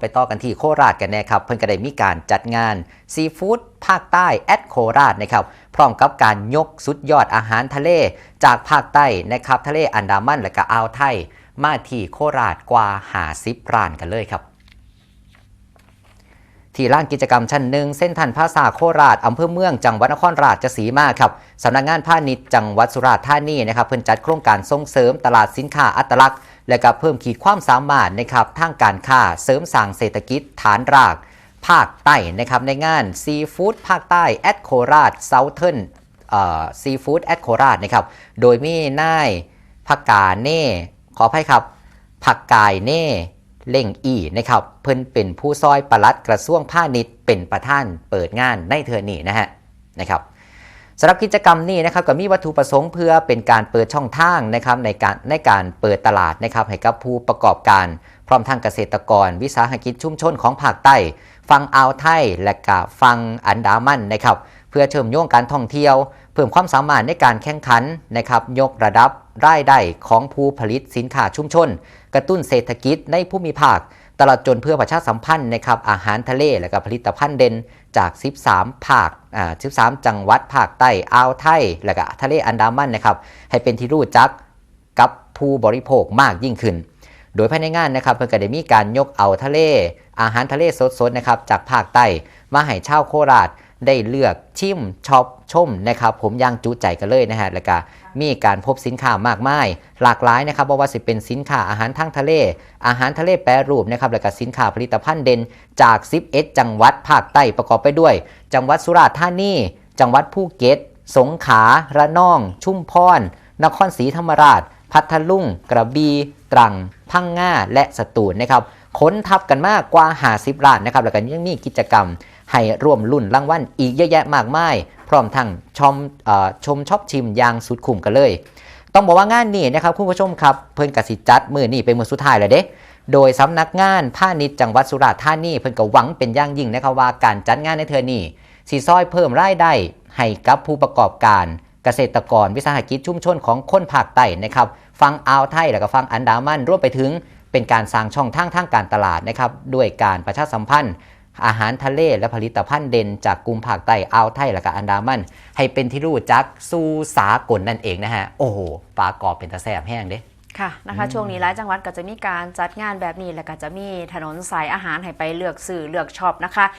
ไปต่อกันที่โคราชกันแน่ครับ เพิ่นก็ได้มีการจัดงานซีฟู้ดภาคใต้แอดโคราชนะครับ พร้อมกับการยกสุดยอดอาหารทะเล จากภาคใต้นะครับทะเลอันดามันและก็อ่าวไทย มาที่โคราชกว่าหาซิบร้านกันเลยครับ ที่ร้านกิจกรรมชั้นหนึ่งเส้นทันภาษาโคราชอำเภอเมืองจังหวัดนครราชสีมาครับสำนักงานพาณิชย์จังหวัดสุราษฎร์ธานีนะครับเพิ่นจัดโครงการส่งเสริมตลาดสินค้าอัตลักษณ์ และก็เพิ่มขีดความสามารถนะครับทางการค้าเสริมสร้างเศรษฐกิจฐานราก ภาคใต้นะครับในงานซีฟู้ดภาคใต้แอดโคราชเซาเทิร์นซีฟู้ดแอดโคราชนะครับโดยมีนายพักกาเน่ขออภัยครับผักกายเน่เล่งอีนะครับเพิ่นเป็นผู้ซอยปลัดกระทรวงพาณิชย์เป็นประธานเปิดงานในเทอนี้นะฮะนะครับ สำหรับกิจกรรมนี้นะครับก็มีวัตถุประสงค์เพื่อเป็นการเปิดช่องทางนะครับในการในการเปิดตลาดนะครับให้กับผู้ประกอบการ พร้อมทางเกษตรกร วิสาหกิจชุมชนของภาคใต้ฟังอ่าวไทยและก็ฟังอันดามันนะครับเพื่อเชื่อมโยงการท่องเที่ยว เพิ่มความสามารถในการแข่งขันนะครับยกระดับ รายได้ของผู้ผลิตสินค้าชุมชน กระตุ้นเศรษฐกิจในภูมิภาค ตลอดจนเพื่อประชาสัมพันธ์นะครับอาหารทะเลและก็ผลิตภัณฑ์เด่นจาก 13 ภาคอ่า13 จังหวัดภาคใต้อ่าวไทย และก็ทะเลอันดามันนะครับให้เป็นที่รู้จักกับผู้บริโภคมากยิ่งขึ้น โดยภายในงานนะครับเพื่อก็ได้มีการยกเอาทะเล อาหารทะเลสดๆนะครับจากภาคใต้มาให้ชาวโคราช ได้เลือกชิมช็อปชมนะครับผมย่างจุใจกันเลยนะฮะแล้วก็มีการพบสินค้ามากมาย หลากหลายนะครับบ่ว่าสิเป็นสินค้าอาหารทางทะเล อาหารทะเลแปรรูปนะครับแล้วก็สินค้าผลิตภัณฑ์เด่นจาก 11 จังหวัดภาคใต้ประกอบไปด้วย จังหวัดสุราษฎร์ธานีจังหวัดภูเก็ต สงขลาระนอง ชุมพร นครศรีธรรมราช พัทลุง กระบี่ตรัง พังงาและสตูลนะครับค้นทับกันมากกว่า 50ล้านนะครับแล้วก็ยังมีกิจกรรม ให้ร่วมรุ่นรางวัลอีกเยอะแยะมากมาย พร้อมทั้งชมชมชอบชิมอย่างสุดคุ้มกันเลย ต้องบอกว่างานนี้นะครับคุณผู้ชมครับเพิ่นกสิจัดมือนี่เป็นมือสุดท้ายแล้วเด้โดยสำนักงานพาณิชย์จังหวัดสุราษฎร์ธานีเพิ่นก็หวังเป็นอย่างยิ่งนะครับว่าการจัดงานในเทอนี้สีซอยเพิ่มรายได้ให้กับผู้ประกอบการเกษตรกรวิสาหกิจชุมชนของคนภาคใต้นะครับฟังอ่าวไทยแล้วก็ฟังอันดามันรวมไปถึงเป็นการสร้างช่องทางทางการตลาดนะครับด้วยการประชาสัมพันธ์ อาหารทะเลและผลิตภัณฑ์เด่นจากกลุ่มภาคใต้อ่าวไทยและก็อันดามัน ให้เป็นที่รู้จักสู่สากลนั่นเองนะฮะ โอ้โหปลากรอบเป็นตะแสบแห้งเด้ค่ะนะคะช่วงนี้หลายจังหวัดก็จะมีการจัดงานแบบนี้ แล้วก็จะมีถนนสายอาหารให้ไปเลือกซื้อเลือกช็อปนะคะ